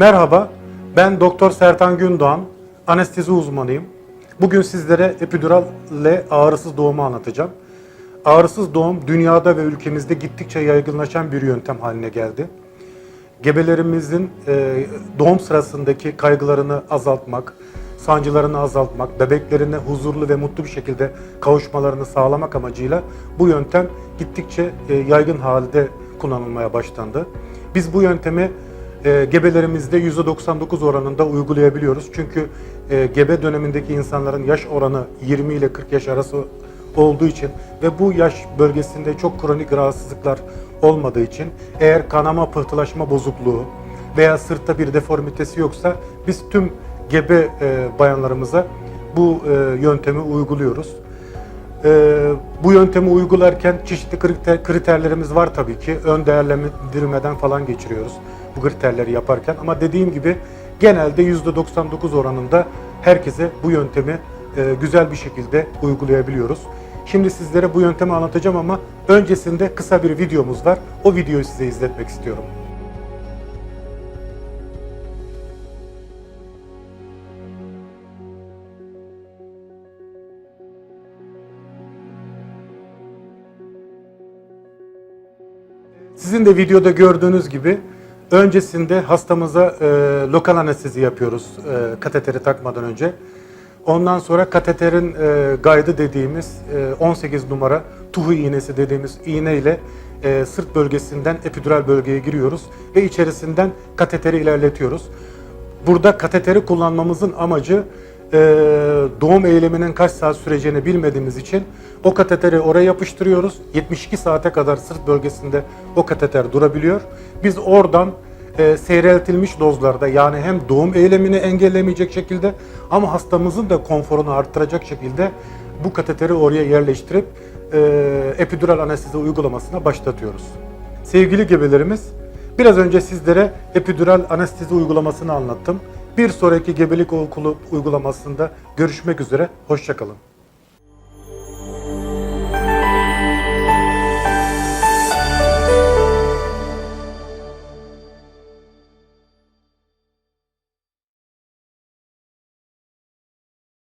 Merhaba, ben Doktor Sertan Gündoğan, anestezi uzmanıyım. Bugün sizlere epiduralle ağrısız doğumu anlatacağım. Ağrısız doğum dünyada ve ülkemizde gittikçe yaygınlaşan bir yöntem haline geldi. Gebelerimizin e, doğum sırasındaki kaygılarını azaltmak, sancılarını azaltmak, bebeklerine huzurlu ve mutlu bir şekilde kavuşmalarını sağlamak amacıyla bu yöntem gittikçe e, yaygın halde kullanılmaya başlandı. Biz bu yöntemi e, gebelerimizde %99 oranında uygulayabiliyoruz. Çünkü e, gebe dönemindeki insanların yaş oranı 20 ile 40 yaş arası olduğu için ve bu yaş bölgesinde çok kronik rahatsızlıklar olmadığı için eğer kanama pıhtılaşma bozukluğu veya sırtta bir deformitesi yoksa biz tüm gebe e, bayanlarımıza bu e, yöntemi uyguluyoruz. Ee, bu yöntemi uygularken çeşitli kriter, kriterlerimiz var tabii ki. Ön değerlendirmeden falan geçiriyoruz bu kriterleri yaparken. Ama dediğim gibi genelde %99 oranında herkese bu yöntemi e, güzel bir şekilde uygulayabiliyoruz. Şimdi sizlere bu yöntemi anlatacağım ama öncesinde kısa bir videomuz var. O videoyu size izletmek istiyorum. Sizin de videoda gördüğünüz gibi öncesinde hastamıza e, lokal anestezi yapıyoruz e, kateteri takmadan önce. Ondan sonra kateterin e, gaydı dediğimiz e, 18 numara tuhu iğnesi dediğimiz iğne ile e, sırt bölgesinden epidural bölgeye giriyoruz ve içerisinden kateteri ilerletiyoruz. Burada kateteri kullanmamızın amacı e, doğum eyleminin kaç saat süreceğini bilmediğimiz için o kateteri oraya yapıştırıyoruz. 72 saate kadar sırt bölgesinde o kateter durabiliyor. Biz oradan e, seyreltilmiş dozlarda yani hem doğum eylemini engellemeyecek şekilde ama hastamızın da konforunu arttıracak şekilde bu kateteri oraya yerleştirip e, epidural anestezi uygulamasına başlatıyoruz. Sevgili gebelerimiz, biraz önce sizlere epidural anestezi uygulamasını anlattım. Bir sonraki gebelik okulu uygulamasında görüşmek üzere, hoşçakalın.